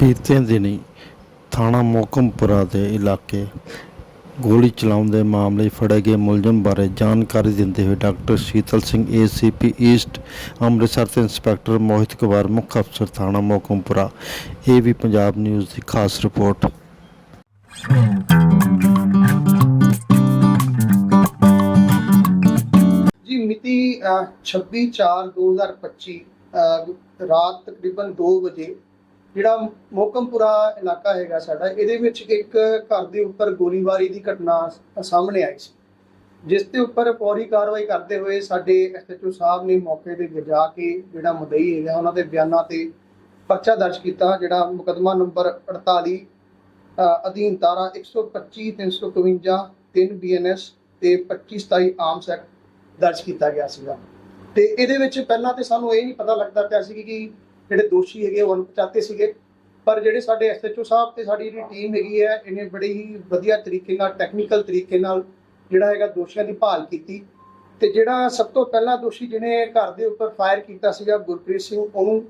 ਬੀਤੇ ਦਿਨੀ ਥਾਣਾ ਮੋਕਮਪੁਰਾ ਦੇ ਇਲਾਕੇ ਗੋਲੀ ਚਲਾਉਣ ਦੇ ਮਾਮਲੇ ਫੜੇ ਗਏ ਮੁਲਜ਼ਮ ਬਾਰੇ ਜਾਣਕਾਰੀ ਦਿੰਦੇ ਹੋਏ doctor Sheetal Singh, ACP east, Amritsar ਤੇ ਇੰਸਪੈਕਟਰ ਮੋਹਿਤ ਕੁਮਾਰ, ਮੁੱਖ ਅਫਸਰ ਥਾਣਾ ਮੋਕਮਪੁਰਾ ਇਹ ਵੀ ਪੰਜਾਬ ਨਿਊਜ਼ ਦੀ ਖਾਸ ਰਿਪੋਰਟ। ਜੀ, ਮਿਤੀ 26/4/2025 ਰਾਤ ਤਕਰੀਬਨ 2 ਵਜੇ ਜਿਹੜਾ ਮੋਕਮਪੁਰਾ ਇਲਾਕਾ ਹੈਗਾ ਸਾਡਾ ਇਹਦੇ ਵਿੱਚ ਇੱਕ ਘਰ ਦੇ ਉੱਪਰ ਗੋਲੀਬਾਰੀ ਦੀ ਘਟਨਾ ਸਾਹਮਣੇ ਆਈ ਸੀ। ਜਿਸ ਦੇ ਉੱਪਰ ਫੌਰੀ ਕਾਰਵਾਈ ਕਰਦੇ ਹੋਏ ਸਾਡੇ ਐਸਐਚਓ ਸਾਹਿਬ ਨੇ ਮੌਕੇ ਤੇ ਜਾ ਕੇ ਜਿਹੜਾ ਮੁਦਈ ਹੈਗਾ ਉਹਨਾਂ ਦੇ ਬਿਆਨਾਂ ਤੇ ਪਰਚਾ ਦਰਜ ਕੀਤਾ ਜਿਹੜਾ ਮੁਕਦਮਾ ਨੰਬਰ 48 ਅ, ਅਧੀਨ ਧਾਰਾ 125 352 3 ਬੀਐਨਐਸ ਤੇ 25 27 ਆਰਮਸ ਐਕਟ ਦਰਜ ਕੀਤਾ ਗਿਆ ਸੀਗਾ। ਤੇ ਇਹਦੇ ਵਿੱਚ ਪਹਿਲਾਂ ਤੇ ਸਾਨੂੰ ਇਹ ਨਹੀਂ ਪਤਾ ਲੱਗਦਾ ਪਿਆ ਸੀ ਕਿ ਜਿਹੜੇ ਦੋਸ਼ੀ ਹੈਗੇ ਉਹ ਅਣਪਛਾਤੇ ਸੀਗੇ। ਪਰ ਜਿਹੜੇ ਸਾਡੇ ਐਸਐਚਓ ਸਾਹਿਬ ਤੇ ਸਾਡੀ ਜਿਹੜੀ ਟੀਮ ਹੈਗੀ ਹੈ ਇਹਨੇ ਬੜੇ ਹੀ ਵਧੀਆ ਤਰੀਕੇ ਨਾਲ ਟੈਕਨੀਕਲ ਤਰੀਕੇ ਨਾਲ ਜਿਹੜਾ ਹੈਗਾ ਦੋਸ਼ੀਆਂ ਦੀ ਭਾਲ ਕੀਤੀ। ਤੇ ਜਿਹੜਾ ਸਭ ਤੋਂ ਪਹਿਲਾ ਦੋਸ਼ੀ ਜਿਹਨੇ ਘਰ ਦੇ ਉੱਪਰ ਫਾਇਰ ਕੀਤਾ ਸੀਗਾ, ਗੁਰਪ੍ਰੀਤ ਸਿੰਘ, ਉਹਨੂੰ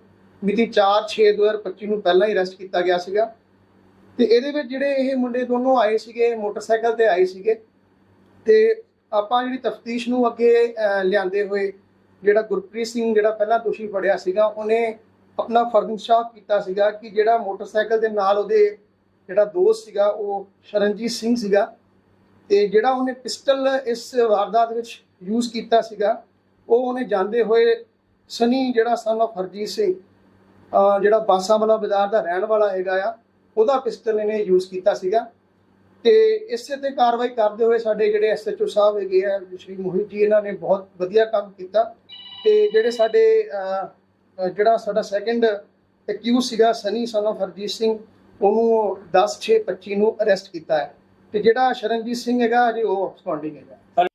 ਮਿਤੀ 4/6/2025 ਨੂੰ ਪਹਿਲਾਂ ਹੀ ਅਰੈਸਟ ਕੀਤਾ ਗਿਆ ਸੀਗਾ। ਤੇ ਇਹਦੇ ਵਿੱਚ ਜਿਹੜੇ ਇਹ ਮੁੰਡੇ ਦੋਨੋਂ ਆਏ ਸੀਗੇ, ਮੋਟਰਸਾਈਕਲ ਤੇ ਆਏ ਸੀਗੇ। ਤੇ ਆਪਾਂ ਜਿਹੜੀ ਤਫਤੀਸ਼ ਨੂੰ ਅੱਗੇ ਲਿਆਂਦੇ ਹੋਏ ਜਿਹੜਾ ਗੁਰਪ੍ਰੀਤ ਸਿੰਘ ਜਿਹੜਾ ਪਹਿਲਾਂ ਦੋਸ਼ੀ ਫੜਿਆ ਸੀਗਾ, ਉਹਨੇ ਆਪਣਾ ਫਰਨਸ਼ਾਪ ਕੀਤਾ ਸੀਗਾ ਕਿ ਜਿਹੜਾ ਮੋਟਰਸਾਈਕਲ ਦੇ ਨਾਲ ਉਹਦੇ ਜਿਹੜਾ ਦੋਸਤ ਸੀਗਾ, ਉਹ ਸ਼ਰਨਜੀਤ ਸਿੰਘ ਸੀਗਾ ਤੇ ਜਿਹੜਾ ਉਹਨੇ ਪਿਸਟਲ ਇਸ ਵਾਰਦਾਤ ਵਿੱਚ ਯੂਜ਼ ਕੀਤਾ ਸੀਗਾ, ਉਹ ਉਹਨੇ ਜਾਂਦੇ ਹੋਏ ਸਨੀ ਜਿਹੜਾ ਸਨ of ਹਰਜੀਤ ਸਿੰਘ ਜਿਹੜਾ ਬਾਂਸਾਵਾਲਾ ਬਾਜ਼ਾਰ ਦਾ ਰਹਿਣ ਵਾਲਾ ਹੈਗਾ ਆ, ਉਹਦਾ ਪਿਸਟਲ ਇਹਨੇ ਯੂਜ਼ ਕੀਤਾ ਸੀਗਾ ਤੇ ਇਸੇ ਤੇ ਕਾਰਵਾਈ ਕਰਦੇ ਹੋਏ ਸਾਡੇ ਜਿਹੜੇ ਐਸਐਚਓ ਸਾਹਿਬ ਹੈਗੇ ਆ, ਸ਼੍ਰੀ ਮੋਹਿਤ ਜੀ, ਇਹਨਾਂ ਨੇ ਬਹੁਤ ਵਧੀਆ ਕੰਮ ਕੀਤਾ ਤੇ ਜਿਹੜੇ ਸਾਡੇ ਜਿਹੜਾ ਸਾਡਾ ਸੈਕੰਡ ਅਕਿਊਜ਼ ਸੀਗਾ ਸਨੀ ਸਨ of ਹਰਜੀਤ ਸਿੰਘ, ਉਹਨੂੰ 10 6 25 ਨੂੰ ਅਰੈਸਟ ਕੀਤਾ ਹੈ। ਤੇ ਜਿਹੜਾ ਸ਼ਰਨਜੀਤ ਸਿੰਘ ਹੈਗਾ ਅਜੇ ਉਹ ਅਬਸਕੌਂਡਿੰਗ ਹੈਗਾ।